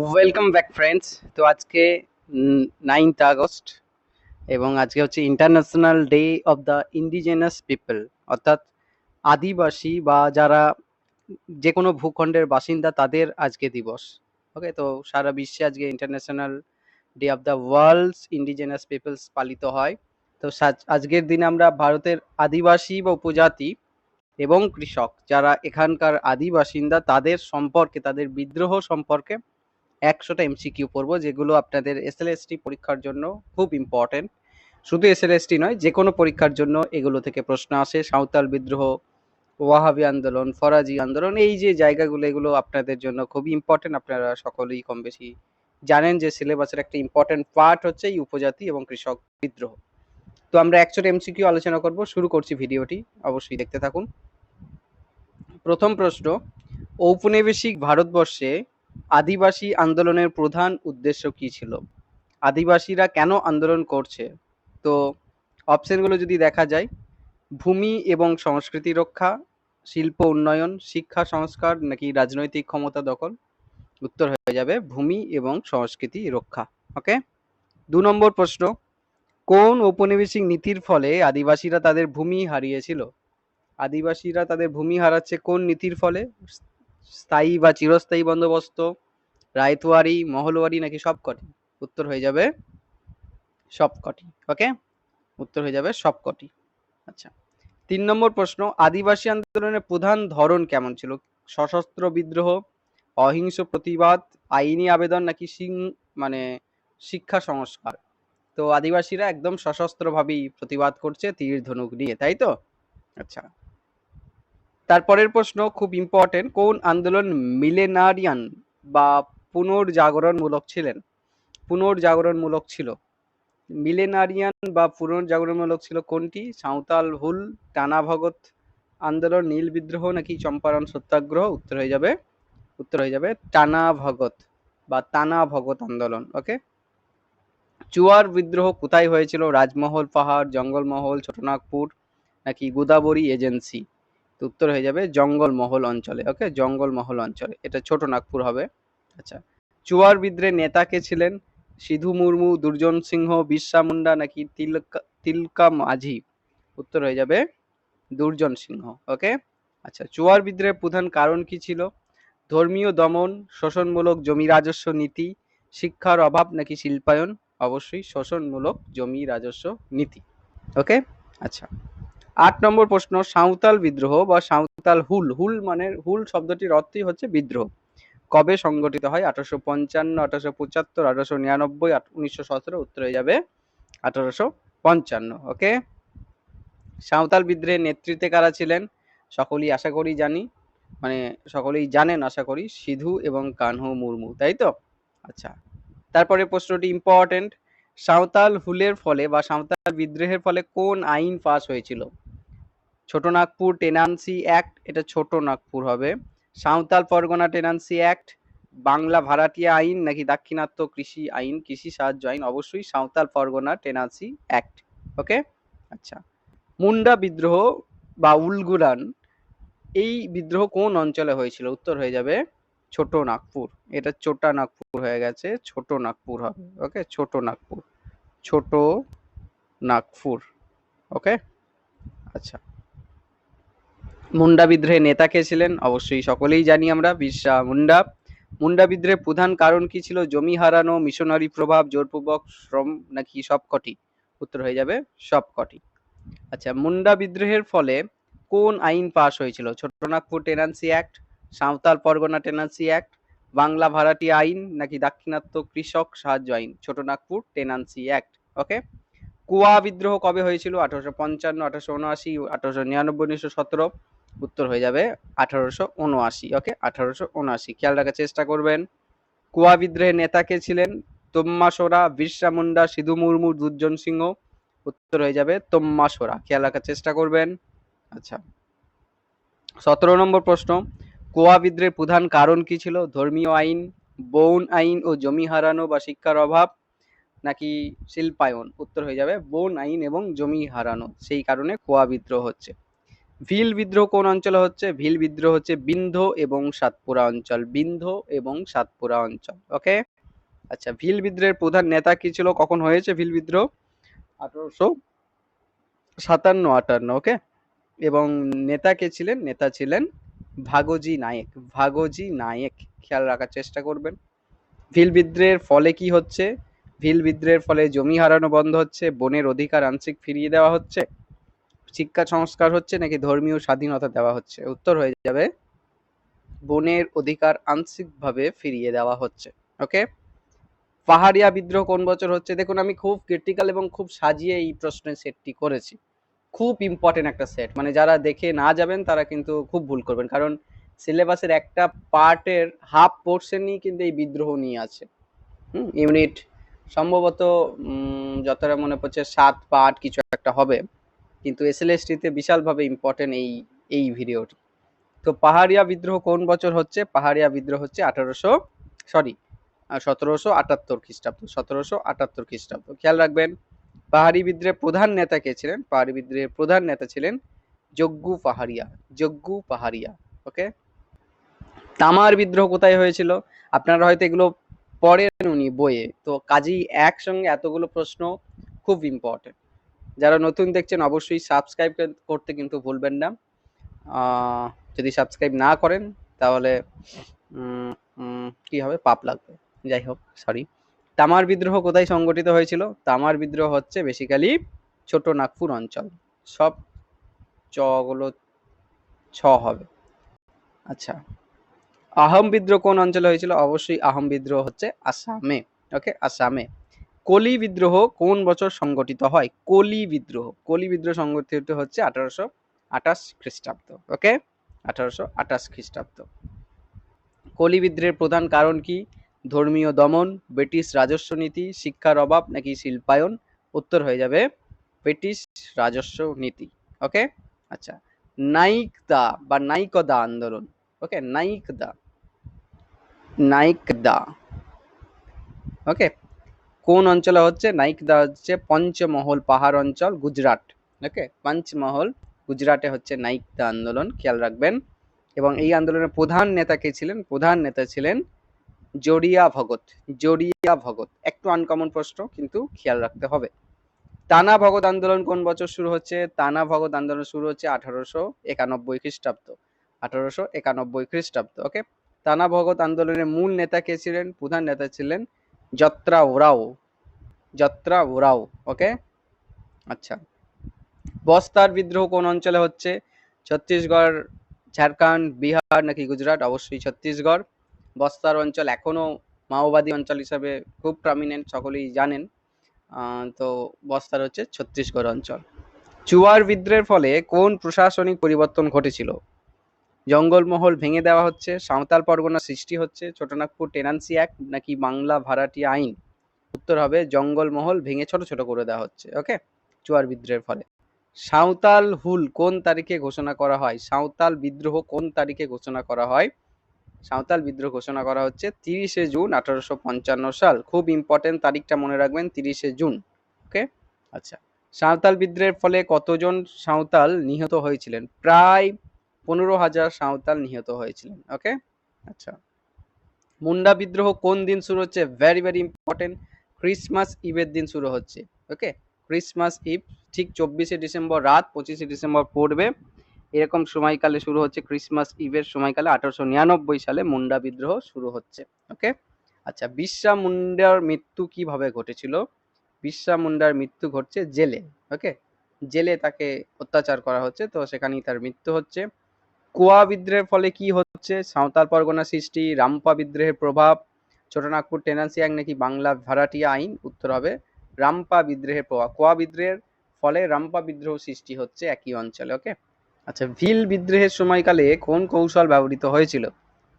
Welcome back friends তো আজকে ninth August এবং আজকে হচ্ছে international day of the indigenous people অর্থাৎ আদিবাসী বা যারা যে কোনো ভূখণ্ডের বাসিন্দা তাদের আজকে দিবস। ওকে তো সারা বিশ্বে আজকে international day of the world's indigenous peoples পালিত হয়। তো আজকের দিনে আমরা ভারতের আদিবাসী বা উপজাতি এবং কৃষক যারা এখানকার আদি বাসিন্দা তাদের সম্পর্কে, তাদের বিদ্রোহ সম্পর্কে একশোটা এমসিকিউ পড়ব, যেগুলো আপনাদের এসএলএসটি পরীক্ষার জন্য খুব ইম্পর্টেন্ট শুধু এসএলএসটি নয় যে কোনো পরীক্ষার জন্য এগুলো থেকে প্রশ্ন আসে। সাঁওতাল বিদ্রোহ, ওয়াহাবি আন্দোলন, ফরাজি আন্দোলন, এই যে জায়গাগুলো, এগুলো আপনাদের জন্য খুবই ইম্পর্টেন্ট আপনারা সকলেই কম বেশি জানেন যে সিলেবাসের একটা ইম্পর্টেন্ট পার্ট হচ্ছে এই উপজাতি এবং কৃষক বিদ্রোহ। তো আমরা একশোটা এমসিকিউ আলোচনা করব, শুরু করছি ভিডিওটি, অবশ্যই দেখতে থাকুন। প্রথম প্রশ্ন, ঔপনিবেশিক ভারতবর্ষে আদিবাসী আন্দোলনের প্রধান উদ্দেশ্য কি ছিল? আদিবাসীরা কেন আন্দোলন করছে? তো অপশনগুলো যদি দেখা যায়, ভূমি এবং সংস্কৃতি রক্ষা, শিল্প উন্নয়ন, শিক্ষা সংস্কার নাকি রাজনৈতিক ক্ষমতা দখল? উত্তর হয়ে যাবে ভূমি এবং সংস্কৃতি রক্ষা, ওকে? দু নম্বর প্রশ্ন, কোন ঔপনিবেশিক নীতির ফলে আদিবাসীরা তাদের ভূমি হারিয়েছিল? আদিবাসীরা তাদের ভূমি হারাচ্ছে কোন নীতির ফলে? স্থায়ী বা চিরস্থায়ী বন্দোবস্ত, রায়তওয়ারি, মহলওয়ারি নাকি সবকটি উত্তর হয়ে যাবে সবকটি ওকে উত্তর হয়ে যাবে সবকটি আচ্ছা তিন নম্বর প্রশ্ন, আদিবাসী আন্দোলনের প্রধান ধরন কেমন ছিল? সশস্ত্র বিদ্রোহ, অহিংস প্রতিবাদ, আইনি আবেদন নাকি সিং মানে শিক্ষা সংস্কার? তো আদিবাসীরা একদম সশস্ত্রভাবেই প্রতিবাদ করছে, তীর ধনুক নিয়ে তাই তো? আচ্ছা তারপরের প্রশ্ন খুব ইম্পর্টেন্ট কোন আন্দোলন মিলেনারিয়ান বা পুনর্জাগরণমূলক ছিলেন? পুনর্জাগরণমূলক ছিল। মিলেনারিয়ান বা পুনর্জাগরণমূলক ছিল কোনটি? সাঁওতাল হুল, টানা ভগত আন্দোলন, নীল বিদ্রোহ নাকি চম্পারণ সত্যাগ্রহ? উত্তর হয়ে যাবে, উত্তর হয়ে যাবে টানা ভগত বা টানা ভগত আন্দোলন ওকে চুয়ার বিদ্রোহ কোথায় হয়েছিল? রাজমহল পাহাড়, জঙ্গলমহল, ছোটনাগপুর নাকি গোদাবরী এজেন্সি? তো উত্তর হয়ে যাবে জঙ্গলমহল অঞ্চলে ওকে জঙ্গলমহল অঞ্চলে। এটা ছোট নাগপুর হবে। আচ্ছা। চুয়ার বিদ্রে নেতা কে ছিলেন? সিধু মুর্মু, দুর্জন সিংহ, বিরসা মুন্ডা নাকি তিলকা তিলকা মাঝি? উত্তর হয়ে যাবে দুর্জন সিংহ ওকে আচ্ছা চুয়ার বিদ্রোহের প্রধান কারণ কি ছিল? ধর্মীয় দমন, শোষণমূলক জমি রাজস্ব নীতি, শিক্ষার অভাব নাকি শিল্পায়ন? অবশ্যই শোষণমূলক জমি রাজস্ব নীতি ওকে আচ্ছা। আট নম্বর প্রশ্ন, সাঁওতাল বিদ্রোহ বা সাঁওতাল হুল। হুল মানে হুল শব্দটির অর্থই হচ্ছে বিদ্রোহ। কবে সংগঠিত হয়? আঠারোশো পঞ্চান্ন, আঠারোশো পঁচাত্তর, আঠারোশো নিরানব্বই উনিশশো সতেরো, উত্তর হয়ে যাবে আঠারোশো পঞ্চান্ন, ওকে? সাঁওতাল বিদ্রোহের নেতৃত্বে কারা ছিলেন? সকলেই আশা করি জানি মানে সকলেই জানেন, আশা করি, সিধু এবং কানহু মুর্মু, তাই তো? আচ্ছা তারপরে প্রশ্নটি ইম্পর্টেন্ট সাঁওতাল হুলের ফলে বা সাঁওতাল বিদ্রোহের ফলে কোন আইন পাস হয়েছিল? ছোট নাগপুর টেনান্সি অ্যাক্ট, এটা ছোট নাগপুর হবে। সাঁওতাল পরগনা টেনান্সি অ্যাক্ট, বাংলা ভাড়াটিয়া আইন নাকি দাক্ষিণাত্য কৃষি আইন, কৃষি সাহায্য আইন, অবশ্যই Santhal Pargana tenancy act, okay? আচ্ছা। মুন্ডা বিদ্রোহ বা উলগুলান, এই বিদ্রোহ কোন অঞ্চলে হয়েছিল? উত্তর হয়ে যাবে ছোট নাগপুর। এটা ছোটা নাগপুর হয়ে গেছে, ছোট নাগপুর হবে, ওকে? ছোট নাগপুর ছোট নাগপুর, ওকে? আচ্ছা। মুন্ডা বিদ্রোহের নেতা কে ছিলেন? অবশ্যই সকলেই জানি আমরা বিরসা মুন্ডা। মুন্ডা বিদ্রোহের প্রধান কারণ কি ছিল? জমি হারানো, মিশনারি প্রভাব, জোরপূর্বক শ্রম নাকি সবকটি? উত্তর হয়ে যাবে সবকটি। আচ্ছা মুন্ডা বিদ্রোহের ফলে কোন আইন পাশ হয়েছিল? Chotanagpur tenancy act, Santhal Pargana tenancy act, Bangla ভাড়াটি আইন নাকি দাক্ষিণাত্য কৃষক সাহায্য আইন? Chotanagpur tenancy act, okay? কুয়া বিদ্রোহ কবে হয়েছিল? আঠারোশো পঞ্চান্ন, আঠারোশো উনআশি, আঠারোশো নিরানব্বই, উনিশশো সতেরো। উত্তর হয়ে যাবে আঠারোশো উনআশি ওকে আঠারোশো উনআশি। খেয়াল রাখার চেষ্টা করবেন। কুয়া বিদ্রোহের নেতা কে ছিলেন? তোম্মাসোরা বিরসা মুন্ডা, সিধু মুর্মু, দুর্জন সিংহ। উত্তর হয়ে যাবে তোম্মাসোরা খেয়াল রাখার চেষ্টা করবেন। আচ্ছা। সতেরো নম্বর প্রশ্ন। কোয়া বিদ্রোহের প্রধান কারণ কি ছিল? ধর্মীয় আইন, বৌন আইন ও জমি হারানো বা শিক্ষার অভাব, নাকি শিল্পায়ন? উত্তর হয়ে যাবে বন আইন এবং জমি হারানো। সেই কারণে কোয়া বিদ্রোহ হচ্ছে। ভিল বিদ্রোহ কোন অঞ্চলে হচ্ছে? ভিল বিদ্রোহ হচ্ছে বিন্ধ এবং সাতপুরা অঞ্চল। বিন্ধ এবং সাতপুরা অঞ্চল ওকে আচ্ছা ভিল বিদ্রোহের প্রধান নেতা কি ছিল? কখন হয়েছে ভিল বিদ্রোহ? আঠারোশো সাতান্ন, আটান্ন ওকে এবং নেতা কে ছিলেন? নেতা ছিলেন ভাগজি নায়েক। ভাগজি নায়েক, খেয়াল রাখার চেষ্টা করবেন। ভিল বিদ্রোহের ফলে কি হচ্ছে? ভিল বিদ্রোহের ফলে জমি হারানো বন্ধ হচ্ছে, বনের অধিকার আংশিক ফিরিয়ে দেওয়া হচ্ছে। শিক্ষা সংস্কার হচ্ছে নাকি ধর্মীয় স্বাধীনতা দেওয়া হচ্ছে? উত্তর হয়ে যাবে, বনের অধিকার আংশিকভাবে ফিরিয়ে দেওয়া হচ্ছে, ওকে? পাহাড়িয়া বিদ্রোহ কোন বছর হচ্ছে? দেখুন, আমি খুব ক্রিটিক্যাল এবং খুব সাজিয়ে এই প্রশ্নের সেটটি করেছি। খুব ইম্পর্টেন্ট একটা সেট মানে যারা দেখে না যাবেন, তারা কিন্তু খুব ভুল করবেন, কারণ সিলেবাসের একটা পার্টের হাফ পোর্শনই কিন্তু এই বিদ্রোহ নিয়ে আছে। হুম ইউনিট সম্ভবত যতটা মনে পড়ছে, সাত আট কিছু একটা হবে। কিন্তু এসএলএসটিতে বিশালভাবে ইম্পর্টেন্ট এই এই ভিডিওটি তো পাহাড়িয়া বিদ্রোহ কোন বছর হচ্ছে? পাহাড়িয়া বিদ্রোহ হচ্ছে আঠারোশো সরি সতেরোশো আটাত্তর খ্রিস্টাব্দ, সতেরোশো আটাত্তর খ্রিস্টাব্দ। খেয়াল রাখবেন, পাহাড়ি বিদ্রোহের প্রধান নেতা কে ছিলেন? পাহাড়ি বিদ্রোহের প্রধান নেতা ছিলেন যজ্ঞু পাহাড়িয়া যজ্ঞু পাহাড়িয়া ওকে তামার বিদ্রোহ কোথায় হয়েছিল? আপনারা হয়তো এগুলো পড়েন উনি বইয়ে। তো কাজেই একসঙ্গে এতগুলো প্রশ্ন খুব ইম্পর্টেন্ট যারা নতুন দেখছেন, অবশ্যই সাবস্ক্রাইব করতে কিন্তু ভুলবেন না। যদি সাবস্ক্রাইব না করেন, তাহলে কি হবে? পাপ লাগবে। যাই হোক সরি তামার বিদ্রোহ কোথায় সংগঠিত হয়েছিল? তামার বিদ্রোহ হচ্ছে বেসিক্যালি ছোট নাগপুর অঞ্চল। সব চগুলো ছ হবে। আচ্ছা। আহম বিদ্রোহ কোন অঞ্চলে হয়েছিল? অবশ্যই আহম বিদ্রোহ হচ্ছে আসামে। ওকে আসামে। কলি বিদ্রোহ কোন বছর সংগঠিত হয়? কলি বিদ্রোহ। কলি বিদ্রোহ সংগঠিত হচ্ছে আঠারোশো আঠাশ খ্রিস্টাব্দ, ওকে? আঠারোশো আঠাশ খ্রিস্টাব্দ। কলি বিদ্রোহের প্রধান কারণ কি? ধর্মীয় দমন, ব্রিটিশ রাজস্ব নীতি, শিক্ষার অভাব নাকি শিল্পায়ন? উত্তর হয়ে যাবে ব্রিটিশ রাজস্ব নীতি, ওকে? আচ্ছা নাইক নাইকদা বা নাইক নাইকদা আন্দোলন, ওকে? নাইকদা। নাইকদা, ওকে? কোন অঞ্চলে হচ্ছে? নাইকদা হচ্ছে পঞ্চমহল পাহাড় অঞ্চল, গুজরাট। ওকে পঞ্চমহল, গুজরাটে হচ্ছে নাইকদা আন্দোলন, খেয়াল রাখবেন। এবং এই আন্দোলনের প্রধান নেতা কে ছিলেন? প্রধান নেতা ছিলেন জড়িয়া ভগত। জড়িয়া ভগত। একটু আনকমন প্রশ্ন, কিন্তু খেয়াল রাখতে হবে। তানা ভগত আন্দোলন কোন বছর শুরু হচ্ছে? তানা ভগত আন্দোলন শুরু হচ্ছে আঠারোশো একানব্বই খ্রিস্টাব্দ। আঠারোশো একানব্বই খ্রিস্টাব্দ ওকে তানা ভগত আন্দোলনের মূল নেতা কে ছিলেন? প্রধান নেতা ছিলেন যত্রা ওরাও যত্রা ওরাও ওকে আচ্ছা। বস্তার বিদ্রোহ কোন অঞ্চলে হচ্ছে? ছত্তিশগড়, ঝাড়খণ্ড, বিহার নাকি গুজরাট? অবশ্যই ছত্তিশগড়। বস্তার অঞ্চল এখনও মাওবাদী অঞ্চল হিসাবে খুব প্রমিনেন্ট সকলেই জানেন। তো বস্তার হচ্ছে ছত্তিশগড় অঞ্চল। চুয়ার বিদ্রোহের ফলে কোন প্রশাসনিক পরিবর্তন ঘটেছিল? জঙ্গলমহল ভেঙে দেওয়া হচ্ছে, সাঁওতাল পরগনা সৃষ্টি হচ্ছে, ছোটনাগপুর টেনান্সি অ্যাক্ট নাকি বাংলা ভাড়াটি আইন? উত্তর হবে, জঙ্গলমহল ভেঙে ছোট ছোট করে দেওয়া হচ্ছে ওকে চুয়ার বিদ্রোহের ফলে। সাঁওতাল হুল কোন তারিখে ঘোষণা করা হয়? সাঁওতাল বিদ্রোহ কোন তারিখে ঘোষণা করা হয়? সাঁওতাল বিদ্রোহ ঘোষণা করা হচ্ছে তিরিশে জুন আঠারোশো পঞ্চান্ন সাল। খুব ইম্পর্টেন্ট তারিখটা মনে রাখবেন, তিরিশে জুন ওকে আচ্ছা। সাঁওতাল বিদ্রোহের ফলে কতজন সাঁওতাল নিহত হয়েছিলেন? প্রায় পনেরো হাজার সাঁওতাল নিহত হয়েছিলেন, ওকে? আচ্ছা। মুন্ডা বিদ্রোহ কোন দিন শুরু হচ্ছে? ভেরি ভেরি ইম্পর্টেন্ট ক্রিসমাস ইভের দিন শুরু হচ্ছে, ওকে? ক্রিসমাস ইভ ঠিক চব্বিশে ডিসেম্বর রাত, পঁচিশে ডিসেম্বর পড়বে। এরকম সময়কালে শুরু হচ্ছে ক্রিসমাস ইভের সময়কালে আঠারোশো নিরানব্বই সালে মুন্ডা বিদ্রোহ শুরু হচ্ছে, ওকে? আচ্ছা বিশ্বা মুন্ডার মৃত্যু কীভাবে ঘটেছিল? বিরসা মুন্ডার মৃত্যু ঘটছে জেলে, ওকে? জেলে তাকে অত্যাচার করা হচ্ছে, তো সেখানেই তার মৃত্যু হচ্ছে। কোয়া বিদ্রোহের ফলে কি হচ্ছে? সাঁওতাল পরগনা সৃষ্টি, রামপা বিদ্রোহের প্রভাব, ছোটনাগপুর টেনান্সি অ্যাক্ট নাকি বাংলা ভাড়াটিয়া আইন? উত্তর হবে, রামপা বিদ্রোহের প্রভাব। কোয়া বিদ্রোহের ফলে রামপা বিদ্রোহ সৃষ্টি হচ্ছে একই অঞ্চলে ওকে আচ্ছা ভিল বিদ্রোহের সময়কালে কোন কৌশল ব্যবহৃত হয়েছিল?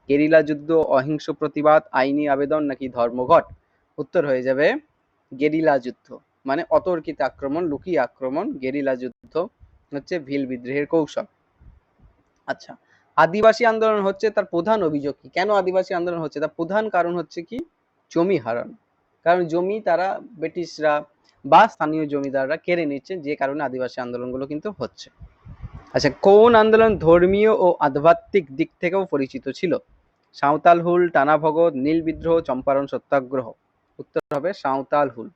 গেরিলা যুদ্ধ, অহিংস প্রতিবাদ, আইনি আবেদন নাকি ধর্মঘট? উত্তর হয়ে যাবে, গেরিলা যুদ্ধ। মানে অতর্কিত আক্রমণ, লুকিয়ে আক্রমণ, গেরিলা যুদ্ধ হচ্ছে ভিল বিদ্রোহের কৌশল। আচ্ছা আদিবাসী আন্দোলন হচ্ছে তার প্রধান অভিযোগ কি? কেন আদিবাসী আন্দোলন হচ্ছে? তার প্রধান কারণ হচ্ছে কি? জমি হারানো। কারণ জমি তারা ব্রিটিশরা বা স্থানীয় জমিদাররা কেড়ে নিচ্ছে যে কারণে আদিবাসী আন্দোলনগুলো কিন্তু হচ্ছে। আচ্ছা কোন আন্দোলন ধর্মীয় ও আধ্যাত্মিক দিক থেকেও পরিচিত ছিল? সাঁওতাল হুল, টানা ভগত, নীল বিদ্রোহ, চম্পারণ সত্যাগ্রহ। উত্তর হবে সাঁওতাল হুল।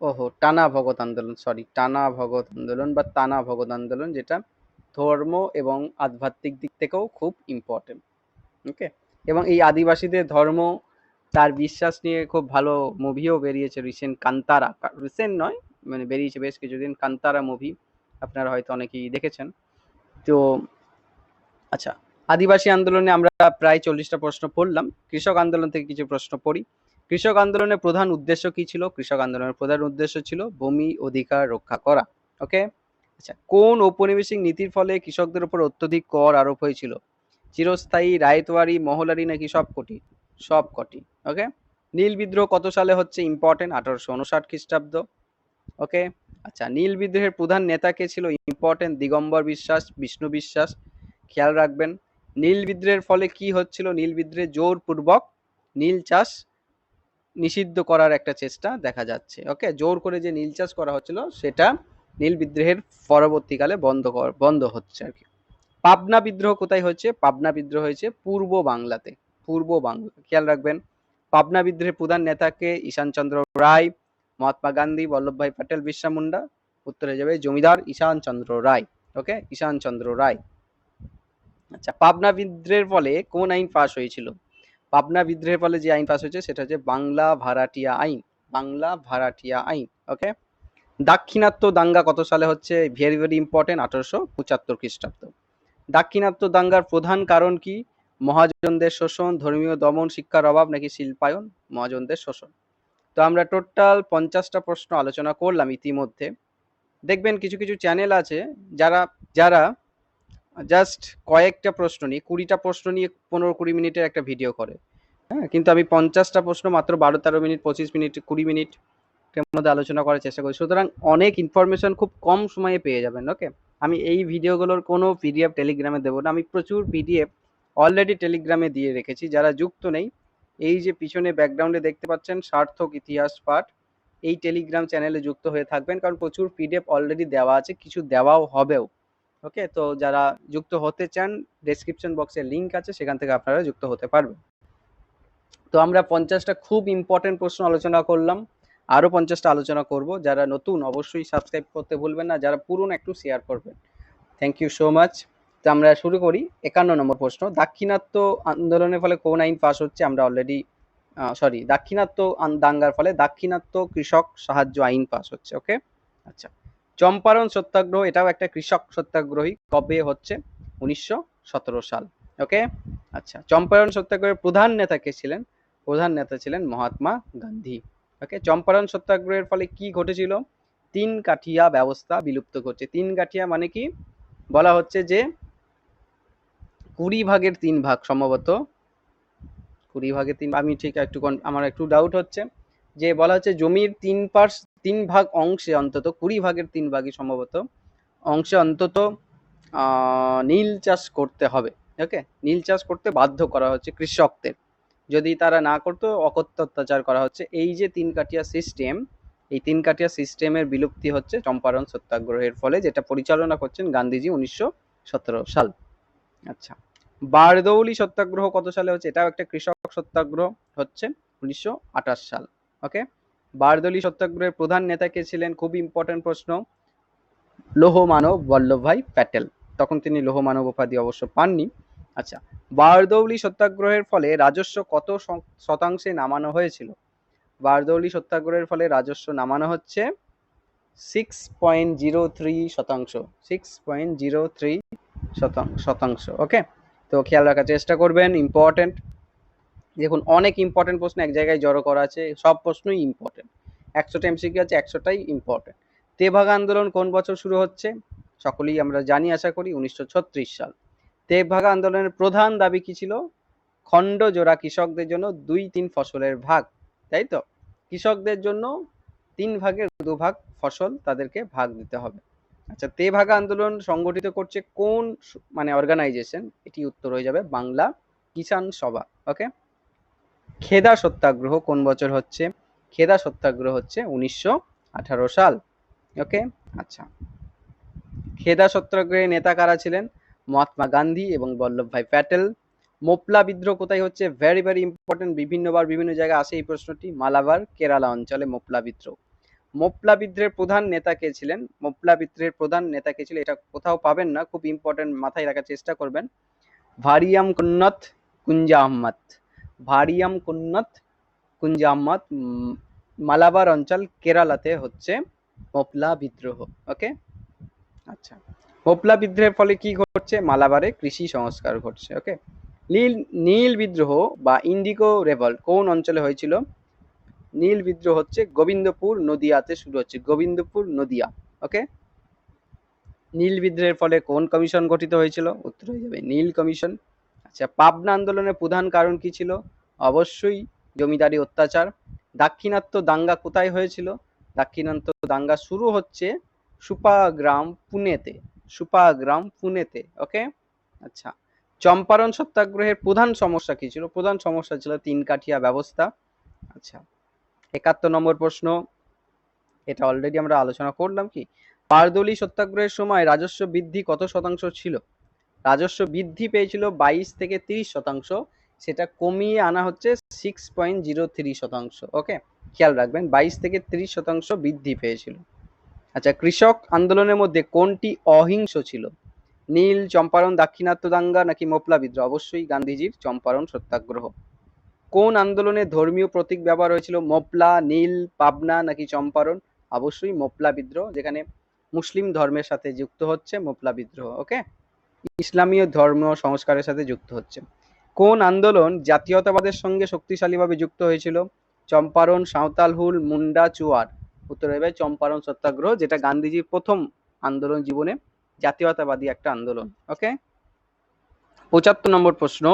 ওহো, টানা ভগত আন্দোলন সরি টানা ভগত আন্দোলন বা টানা ভগত আন্দোলন যেটা ধর্ম এবং আধ্যাত্মিক দিক থেকেও খুব ইম্পর্টেন্ট ওকে এবং এই আদিবাসীদের ধর্ম, তার বিশ্বাস নিয়ে খুব ভালো মুভিও বেরিয়েছে রিসেন্ট কান্তারা। রিসেন্ট নয় মানে বেরিয়েছে বেশ কিছুদিন, কান্তারা মুভি আপনারা হয়তো অনেকেই দেখেছেন। তো আচ্ছা আদিবাসী আন্দোলনে আমরা প্রায় চল্লিশটা প্রশ্ন পড়লাম। কৃষক আন্দোলন থেকে কিছু প্রশ্ন পড়ি। কৃষক আন্দোলনের প্রধান উদ্দেশ্য কি ছিল? কৃষক আন্দোলনের প্রধান উদ্দেশ্য ছিল ভূমি অধিকার রক্ষা করা ওকে আচ্ছা কোন ঔপনিবেশিক নীতির ফলে কৃষকদের উপর অত্যধিক কর আরোপ হয়েছিল? চিরস্থায়ী, রায়তওয়ারি, মহলারি নাকি সব কটি? সব কটি ওকে নীল বিদ্রোহ কত সালে হচ্ছে ইম্পর্টেন্ট আঠারোশো উনষাট খ্রিস্টাব্দ ওকে আচ্ছা নীল বিদ্রোহের প্রধান নেতা কে ছিল ইম্পর্টেন্ট দিগম্বর বিশ্বাস, বিষ্ণু বিশ্বাস, খেয়াল রাখবেন। নীল বিদ্রোহের ফলে কি হচ্ছিল? নীল বিদ্রোহে জোরপূর্বক নীল চাষ নিষিদ্ধ করার একটা চেষ্টা দেখা যাচ্ছে ওকে জোর করে যে নীল চাষ করা হচ্ছিল, সেটা নীল বিদ্রোহের পরবর্তীকালে বন্ধ বন্ধ হচ্ছে আর কি। পাবনা বিদ্রোহ কোথায় হয়েছে? পাবনা বিদ্রোহ হয়েছে পূর্ব বাংলাতে, পূর্ব বাংলা। খেয়াল রাখবেন, পাবনা বিদ্রোহের প্রধান নেতাকে ঈশানচন্দ্র রায়, মহাত্মা গান্ধী, বল্লভভাই প্যাটেল, বিরসা মুন্ডা, উত্তরে যাবে জমিদার ঈশানচন্দ্র রায় ওকে ঈশানচন্দ্র রায়। আচ্ছা পাবনা বিদ্রোহের ফলে কোন আইন পাশ হয়েছিল? পাবনা বিদ্রোহের ফলে যে আইন পাস হয়েছে, সেটা হচ্ছে বাংলা ভাড়াটিয়া আইন, বাংলা ভাড়াটিয়া আইন ওকে দাক্ষিণাত্য দাঙ্গা কত সালে হচ্ছে? ভেরি ভেরি ইম্পর্টেন্ট আঠারোশো পঁচাত্তর খ্রিস্টাব্দ। দাক্ষিণাত্য দাঙ্গার প্রধান কারণ কি? মহাজনদের শোষণ, ধর্মীয় দমন, শিক্ষার অভাব নাকি শিল্পায়ন? মহাজনদের শোষণ। তো আমরা টোটাল পঞ্চাশটা প্রশ্ন আলোচনা করলাম ইতিমধ্যে। দেখবেন কিছু কিছু চ্যানেল আছে যারা যারা জাস্ট কয়েকটা প্রশ্ন নিয়ে, কুড়িটা প্রশ্ন নিয়ে পনেরো কুড়ি মিনিটের একটা ভিডিও করে। হ্যাঁ কিন্তু আমি পঞ্চাশটা প্রশ্ন মাত্র বারো তেরো মিনিট, পঁচিশ মিনিট, কুড়ি মিনিট মধ্যে আলোচনা করার চেষ্টা করি। সুতরাং অনেক ইনফরমেশন খুব কম সময়ে পেয়ে যাবেন ওকে আমি এই ভিডিওগুলোর কোনো পিডিএফ টেলিগ্রামে দেবো না। আমি প্রচুর পিডিএফ অলরেডি টেলিগ্রামে দিয়ে রেখেছি। যারা যুক্ত নেই, এই যে পিছনে ব্যাকগ্রাউন্ডে দেখতে পাচ্ছেন, সার্থক ইতিহাস পাঠ, এই টেলিগ্রাম চ্যানেলে যুক্ত হয়ে থাকবেন। কারণ প্রচুর পিডিএফ অলরেডি দেওয়া আছে, কিছু দেওয়াও হবেও ওকে তো যারা যুক্ত হতে চান ডেসক্রিপশন বক্সে লিঙ্ক আছে, সেখান থেকে আপনারা যুক্ত হতে পারবেন। তো আমরা পঞ্চাশটা খুব ইম্পর্টেন্ট প্রশ্ন আলোচনা করলাম। আরও পঞ্চাশটা আলোচনা করব। যারা নতুন অবশ্যই সাবস্ক্রাইব করতে ভুলবেন না, যারা পুরনো একটু শেয়ার করবেন। থ্যাংক ইউ সো মাচ তো আমরা শুরু করি, একান্ন নম্বর প্রশ্ন। দাক্ষিণাত্য আন্দোলনের ফলে কোন আইন পাস হচ্ছে? আমরা অলরেডি সরি দাক্ষিণাত্য দাঙ্গার ফলে দাক্ষিণাত্য কৃষক সাহায্য আইন পাস হচ্ছে ওকে আচ্ছা। চম্পারণ সত্যাগ্রহ, এটাও একটা কৃষক সত্যাগ্রহী কবে হচ্ছে? উনিশশো সতেরো সাল ওকে আচ্ছা চম্পারণ সত্যাগ্রহের প্রধান নেতা কে ছিলেন? প্রধান নেতা ছিলেন মহাত্মা গান্ধী। ওকে চম্পারণ সত্যাগ্রহের ফলে কি ঘটেছিল? তিন কাঠিয়া ব্যবস্থা বিলুপ্ত করছে তিন কাঠিয়া মানে কি? বলা হচ্ছে যে কুড়ি ভাগের তিন ভাগ সম্ভবত। কুড়ি ভাগের তিন, আমি ঠিক একটু আমার একটু ডাউট হচ্ছে। যে বলা হচ্ছে জমির তিন পার্স, তিন ভাগ অংশে অন্তত, কুড়ি ভাগের তিন ভাগই সম্ভবত, অংশে অন্তত নীল চাষ করতে হবে। ওকে নীল চাষ করতে বাধ্য করা হচ্ছে কৃষকদের। যদি তারা না করতো, অকথ্য অত্যাচার করা হচ্ছে। এই যে তিন কাটিয়া সিস্টেম এই তিন কাটিয়া সিস্টেমের বিলুপ্তি হচ্ছে চম্পারণ সত্যাগ্রহের ফলে, যেটা পরিচালনা করছেন গান্ধীজি উনিশশো সতেরো সাল। আচ্ছা বারদৌলি সত্যাগ্রহ কত সালে হচ্ছে? এটাও একটা কৃষক সত্যাগ্রহ হচ্ছে উনিশশো আঠাশ সাল ওকে বারদৌলি সত্যাগ্রহের প্রধান নেতা কে ছিলেন? খুব ইম্পর্টেন্ট প্রশ্ন, লৌহমানব বল্লভভাই প্যাটেল। তখন তিনি লৌহমানব উপাধি অবশ্য পাননি। আচ্ছা বারদৌলি সত্যাগ্রহের ফলে রাজস্ব কত শতাংশে নামানো হয়েছিল? বারদৌলি সত্যাগ্রহের ফলে রাজস্ব নামানো হচ্ছে সিক্স পয়েন্ট জিরো থ্রি শতাংশ সিক্স পয়েন্ট জিরো থ্রি শতাংশ ওকে তো খেয়াল রাখার চেষ্টা করবেন ইম্পর্টেন্ট দেখুন, অনেক ইম্পর্টেন্ট প্রশ্ন এক জায়গায় জড়ো করা আছে, সব প্রশ্নই ইম্পর্টেন্ট একশোটা এমসিকিউ আছে, একশোটাই ইম্পর্টেন্ট তেভাগ আন্দোলন কোন বছর শুরু হচ্ছে? সকলেই আমরা জানি, আশা করি, উনিশশো ছত্রিশ সাল। তেভাগা আন্দোলনের প্রধান দাবি কি ছিল? খণ্ড জোড়া কৃষকদের জন্য দুই তিন ফসলের ভাগ, তাই তো? কৃষকদের জন্য তিন ভাগের দু ভাগ ফসল তাদেরকে ভাগ দিতে হবে। আচ্ছা তে তেভাগা আন্দোলন সংগঠিত করছে কোন মানে অর্গানাইজেশন এটি উত্তর হয়ে যাবে বাংলা কিষাণ সভা ওকে খেদা সত্যাগ্রহ কোন বছর হচ্ছে? খেদা সত্যাগ্রহ হচ্ছে উনিশশো আঠারো সাল ওকে আচ্ছা খেদা সত্যাগ্রহের নেতা কারা ছিলেন? মহাত্মা গান্ধী এবং বল্লভভাই প্যাটেল। মোপলা বিদ্রোহ কোথায় হচ্ছে? ভেরি ভেরি ইম্পর্টেন্ট বিভিন্নবার বিভিন্ন জায়গায় আসে এই প্রশ্নটি। মালাবার, কেরালা অঞ্চলে মোপলা বিদ্রোহ। মোপলা বিদ্রোহের প্রধান নেতা কে ছিলেন? মোপলা বিদ্রোহের প্রধান নেতা কে ছিল এটা কোথাও পাবেন না, খুব ইম্পর্টেন্ট মাথায় রাখার চেষ্টা করবেন। ভারিয়াম কুন্নত কুঞ্জা আহমদ ভারিয়াম কুন্নত কুঞ্জা আহমদ মালাবার অঞ্চল কেরালাতে হচ্ছে মোপলা বিদ্রোহ ওকে আচ্ছা। মোপলা বিদ্রোহের ফলে কি ঘটছে? মালাবারে কৃষি সংস্কার ঘটছে ওকে নীল নীল বিদ্রোহ বা ইন্ডিগো রেভল্ট কোন অঞ্চলে হয়েছিল? নীল বিদ্রোহ হচ্ছে গোবিন্দপুর নদিয়াতে শুরু হচ্ছে, গোবিন্দপুর নদিয়া ওকে নীল বিদ্রোহের ফলে কোন কমিশন গঠিত হয়েছিল? উত্তর হয়ে যাবে নীল কমিশন। আচ্ছা পাবনা আন্দোলনের প্রধান কারণ কি ছিল? অবশ্যই জমিদারি অত্যাচার। দাক্ষিণাত্য দাঙ্গা কোথায় হয়েছিল? দাক্ষিণাত্য দাঙ্গা শুরু হচ্ছে সুপাগ্রাম, পুনেতে সুপাগ্রাম, পুনেতে, ওকে? আচ্ছা। চম্পারণ সত্যাগ্রহের প্রধান সমস্যা কি ছিল? প্রধান সমস্যা ছিল তিন কাঠিয়া ব্যবস্থা। আচ্ছা। একাত্তর নম্বর প্রশ্ন। এটা অলরেডি আমরা আলোচনা করলাম কি? পারদলি সত্যাগ্রহের সময় রাজস্ব বৃদ্ধি কত শতাংশ ছিল? রাজস্ব বৃদ্ধি পেয়েছিল বাইশ থেকে তিরিশ শতাংশ। সেটা কমিয়ে আনা হচ্ছে সিক্স পয়েন্ট জিরো থ্রি শতাংশ, ওকে? খেয়াল রাখবেন, বাইশ থেকে তিরিশ শতাংশ বৃদ্ধি পেয়েছিল। আচ্ছা কৃষক আন্দোলনের মধ্যে কোনটি অহিংস ছিল? নীল, চম্পারণ দাক্ষিণাত্য দাঙ্গা নাকি মোপলা বিদ্রোহ? অবশ্যই গান্ধীজির চম্পারণ সত্যাগ্রহ। কোন আন্দোলনে ধর্মীয় প্রতীক ব্যবহার হয়েছিল? মোপলা, নীল, পাবনা নাকি চম্পারণ? অবশ্যই মোপলা বিদ্রোহ, যেখানে মুসলিম ধর্মের সাথে যুক্ত হচ্ছে মোপলা বিদ্রোহ, ওকে? ইসলামীয় ধর্ম সংস্কারের সাথে যুক্ত হচ্ছে। কোন আন্দোলন জাতীয়তাবাদের সঙ্গে শক্তিশালীভাবে যুক্ত হয়েছিল? চম্পারণ, সাঁওতাল হুল, মুন্ডা, চুয়ার। উত্তর হবে চম্পারণ সত্যাগ্রহ, যেটা গান্ধীজির প্রথম আন্দোলন জীবনে, জাতীয়তাবাদী একটা আন্দোলন ওকে পঁচাত্তর নম্বর প্রশ্ন,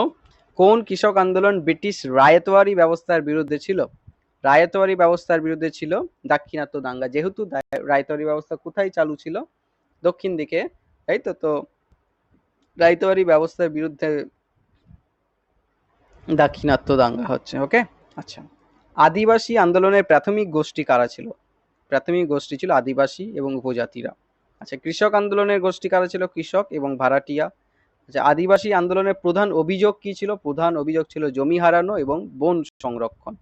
কোন কৃষক আন্দোলন ব্রিটিশ রায়তওয়ারি ব্যবস্থার বিরুদ্ধে ছিল? রায়তওয়ারি ব্যবস্থার বিরুদ্ধে ছিল দাক্ষিণাত্য দাঙ্গা, যেহেতু রায়তওয়ারি ব্যবস্থা কোথায় চালু ছিল? দক্ষিণ দিকে, তাই তো? তো রায়তওয়ারি ব্যবস্থার বিরুদ্ধে দাক্ষিণাত্য দাঙ্গা হচ্ছে ওকে আচ্ছা। আদিবাসী আন্দোলনের প্রাথমিক গোষ্ঠী কারা ছিল? প্রাথমিক গোষ্ঠী ছিল আদিবাসী এবং উপজাতিরা। আচ্ছা কৃষক আন্দোলনের গোষ্ঠী কারা ছিল? কৃষক এবং ভাড়াটিয়া। আচ্ছা আদিবাসী আন্দোলনের প্রধান অভিযোগ কি ছিল? প্রধান অভিযোগ ছিল জমি হারানো এবং বন সংরক্ষণ।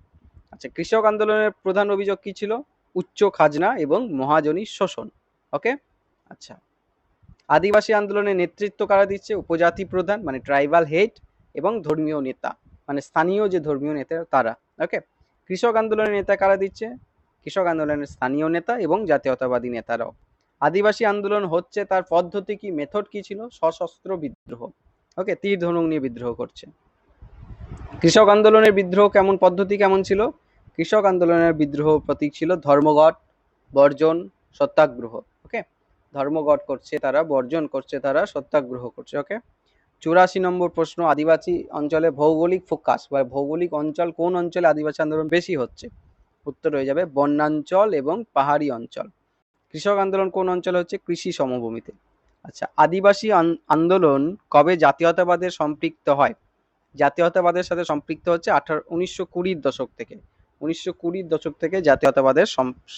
আচ্ছা কৃষক আন্দোলনের প্রধান অভিযোগ কি ছিল? উচ্চ খাজনা এবং মহাজনী শোষণ। ওকে? আচ্ছা আদিবাসী আন্দোলনের নেতৃত্ব কারা দিচ্ছে? উপজাতি প্রধান মানে ট্রাইবাল হেড এবং ধর্মীয় নেতা মানে স্থানীয় যে ধর্মীয় নেতা তারা। ওকে? কৃষক আন্দোলনের নেতা কারা দিচ্ছে? কৃষক আন্দোলনের স্থানীয় নেতা এবং জাতীয়তাবাদী নেতারাও। আদিবাসী আন্দোলন হচ্ছে তার পদ্ধতি কি মেথড কি ছিল? সশস্ত্র বিদ্রোহ। ওকে তীর ধনুক নিয়ে বিদ্রোহ করছে। কৃষক আন্দোলনের বিদ্রোহ কেমন, পদ্ধতি কেমন ছিল? কৃষক আন্দোলনের বিদ্রোহ প্রতীক ছিল ধর্মঘট, বর্জন, সত্যাগ্রহ। ওকে ধর্মঘট করছে তারা, বর্জন করছে তারা, সত্যাগ্রহ করছে। ওকে চুরাশি নম্বর প্রশ্ন, আদিবাসী অঞ্চলে ভৌগোলিক ফোকাস বা ভৌগোলিক অঞ্চল কোন অঞ্চলে আদিবাসী আন্দোলন বেশি হচ্ছে? উত্তর হয়ে যাবে বন্যাঞ্চল এবং পাহাড়ি অঞ্চল। কৃষক আন্দোলন কোন অঞ্চলে হচ্ছে? কৃষি সমভূমিতে। আচ্ছা আদিবাসী আন্দোলন কবে জাতীয়তাবাদের সম্পৃক্ত হয়? জাতীয়তাবাদের সাথে সম্পৃক্ত হচ্ছে আঠারো, উনিশশো কুড়ির দশক থেকে। উনিশশো কুড়ির দশক থেকে জাতীয়তাবাদের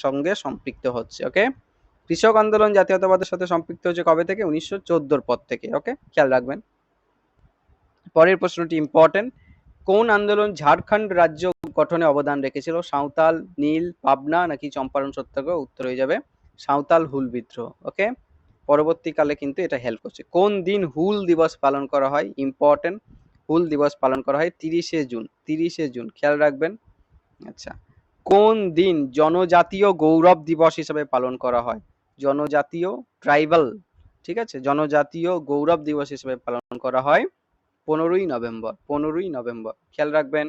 সঙ্গে সম্পৃক্ত হচ্ছে ওকে কৃষক আন্দোলন জাতীয়তাবাদের সাথে সম্পৃক্ত হচ্ছে কবে থেকে? উনিশশো চোদ্দোর পর থেকে ওকে খেয়াল রাখবেন। পরের প্রশ্নটি ইম্পর্টেন্ট কোন আন্দোলন ঝাড়খণ্ড রাজ্য গঠনে অবদান রেখেছিল? সাঁওতাল, নীল, পাবনা নাকি চম্পারণ সত্যাগ্রহ? উত্তর হয়ে যাবে সাঁওতাল হুল বিদ্রোহ ওকে পরবর্তীকালে কিন্তু এটা হেল্প করছে। কোন দিন হুল দিবস পালন করা হয়? ইম্পর্টেন্ট হুল দিবস পালন করা হয় তিরিশে জুন তিরিশে জুন, খেয়াল রাখবেন। আচ্ছা কোন দিন জনজাতীয় গৌরব দিবস হিসেবে পালন করা হয়? জনজাতীয় ট্রাইবাল ঠিক আছে? জনজাতীয় গৌরব দিবস হিসেবে পালন করা হয় পনেরোই নভেম্বর পনেরোই নভেম্বর। খেয়াল রাখবেন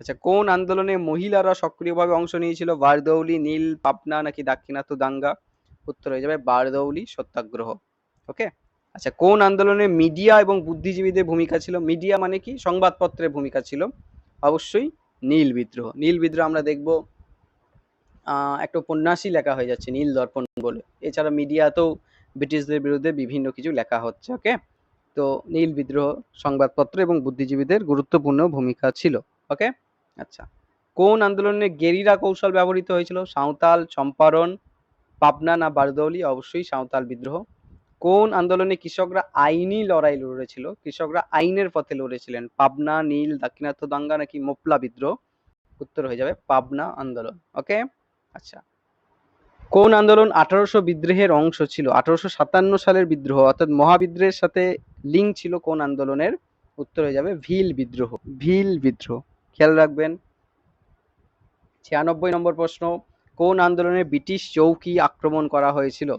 আচ্ছা কোন আন্দোলনে মহিলারা সক্রিয়ভাবে অংশ নিয়েছিল? বারদৌলি, নীল, পাবনা নাকি দাক্ষিণাত্য দাঙ্গা? উত্তর হয়ে যাবে বারদৌলি, সত্যাগ্রহ। ওকে? আচ্ছা কোন আন্দোলনে মিডিয়া এবং বুদ্ধিজীবীদের ভূমিকা ছিল? মিডিয়া মানে কি? সংবাদপত্রের ভূমিকা ছিল। অবশ্যই নীল বিদ্রোহ। নীল বিদ্রোহ আমরা দেখব একটা উপন্যাসই লেখা হয়ে যাচ্ছে, নীল দর্পণ বলে। এছাড়া মিডিয়াতেও ব্রিটিশদের বিরুদ্ধে বিভিন্ন কিছু লেখা হচ্ছে, ওকে? তো নীল বিদ্রোহ সংবাদপত্র এবং বুদ্ধিজীবীদের গুরুত্বপূর্ণ ভূমিকা ছিল ওকে আচ্ছা কোন আন্দোলনে গেরিলা কৌশল ব্যবহৃত হয়েছিল? সাঁওতাল, চম্পারণ, পাবনা না বারদৌলি? অবশ্যই সাঁওতাল বিদ্রোহ। কোন আন্দোলনে কৃষকরা আইনি লড়াই লড়েছিল? কৃষকরা আইনের পথে লড়েছিলেন। পাবনা, নীল, দাক্ষিণাত্য দাঙ্গা নাকি মোপলা বিদ্রোহ? উত্তর হয়ে যাবে পাবনা আন্দোলন ওকে আচ্ছা কোন আন্দোলন আঠারোশো বিদ্রোহের অংশ ছিল? আঠারোশো সাতান্ন সালের বিদ্রোহ, অর্থাৎ মহাবিদ্রোহের সাথে লিঙ্ক ছিল কোন আন্দোলনের? উত্তর হয়ে যাবে ভিল বিদ্রোহ। ভিল বিদ্রোহ। খেয়াল রাখবেন, ছিয়ানব্বই নম্বর প্রশ্ন, কোন আন্দোলনে ব্রিটিশ চৌকি আক্রমণ করা হয়েছিল?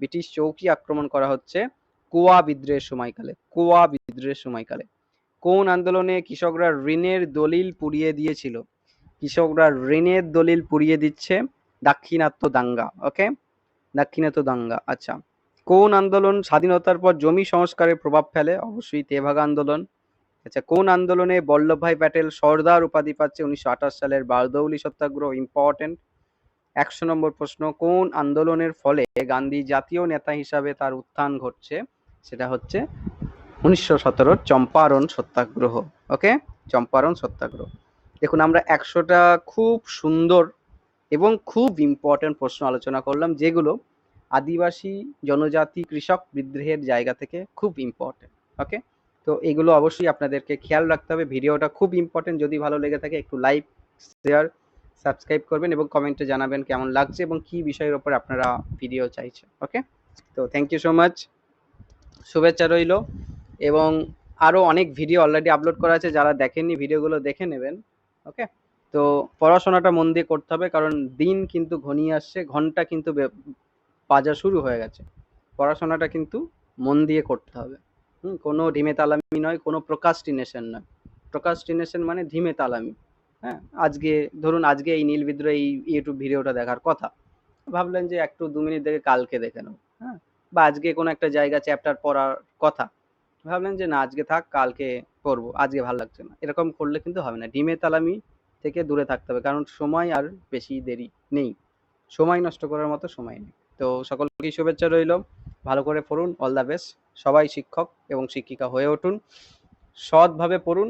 ব্রিটিশ চৌকি আক্রমণ করা হচ্ছে কোয়া বিদ্রোহের সময়কালে, কোয়া বিদ্রোহের সময়কালে। কোন আন্দোলনে কৃষকরা ঋণের দলিল পুড়িয়ে দিয়েছিল? কৃষকরা ঋণের দলিল পুড়িয়ে দিচ্ছে দাক্ষিণাত্য দাঙ্গা ওকে দাক্ষিণাত্য দাঙ্গা আচ্ছা। কোন আন্দোলন স্বাধীনতার পর জমি সংস্কারের প্রভাব ফেলে? অবশ্যই তেভাগা আন্দোলন। আচ্ছা কোন আন্দোলনে বল্লভভাই প্যাটেল সর্দার উপাধি পাচ্ছে উনিশশো আঠাশ সালের বারদৌলি সত্যাগ্রহ? ইম্পর্টেন্ট একশো নম্বর প্রশ্ন, কোন আন্দোলনের ফলে গান্ধী জাতীয় নেতা হিসাবে তার উত্থান ঘটছে? সেটা হচ্ছে উনিশশো সতেরোর চম্পারণ সত্যাগ্রহ, ওকে? চম্পারণ সত্যাগ্রহ। দেখুন, আমরা একশোটা খুব সুন্দর এবং খুব ইম্পর্টেন্ট প্রশ্ন আলোচনা করলাম, যেগুলো আদিবাসী জনজাতি কৃষক বিদ্রোহের জায়গা থেকে খুব ইম্পর্টেন্ট ওকে তো এগুলো অবশ্যই আপনাদেরকে খেয়াল রাখতে হবে। ভিডিওটা খুব ইম্পর্টেন্ট যদি ভালো লেগে থাকে একটু লাইক শেয়ার সাবস্ক্রাইব করবেন এবং কমেন্টে জানাবেন কেমন লাগছে এবং কি বিষয়ের ওপর আপনারা ভিডিও চাইছেন ওকে তো থ্যাংক ইউ সো মাচ শুভেচ্ছা রইল এবং আরও অনেক ভিডিও অলরেডি আপলোড করা আছে, যারা দেখেননি ভিডিওগুলো দেখে নেবেন ওকে তো পড়াশোনাটা মন দিয়ে করতে হবে কারণ দিন কিন্তু ঘনিয়ে আসছে, ঘণ্টা কিন্তু বাজা শুরু হয়ে গেছে। পড়াশোনাটা কিন্তু মন দিয়ে করতে হবে। হুম, কোনো ঢিমে তালামি নয়, কোনো প্রকাস্টিনেশন নয়। প্রকাস্টিনেশন মানে ধিমে তালামি। হ্যাঁ আজকে, ধরুন আজকে এই নীল বিদ্রোহ এই ইউটিউব ভিডিওটা দেখার কথা। ভাবলেন যে একটু দু মিনিট দেখে কালকে দেখে নেব। হ্যাঁ বা আজকে কোনো একটা জায়গা চ্যাপ্টার পড়ার কথা। ভাবলেন যে না, আজকে থাক, কালকে পড়ব, আজকে ভালো লাগছে না। এরকম করলে কিন্তু হবে না। ডিমে তালামি থেকে দূরে থাকতে হবে, কারণ সময় আর বেশি দেরি নেই। সময় নষ্ট করার মতো সময় নেই। তো সকলকে শুভেচ্ছা রইল। ভালো করে পড়ুন অল দ্য বেস্ট সবাই শিক্ষক এবং শিক্ষিকা হয়ে উঠুন। সৎভাবে পড়ুন,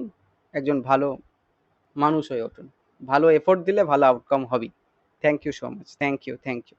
একজন ভালো মানুষ হয়ে উঠুন। ভালো এফোর্ট দিলে ভালো আউটকাম হবে thank you so much thank you thank you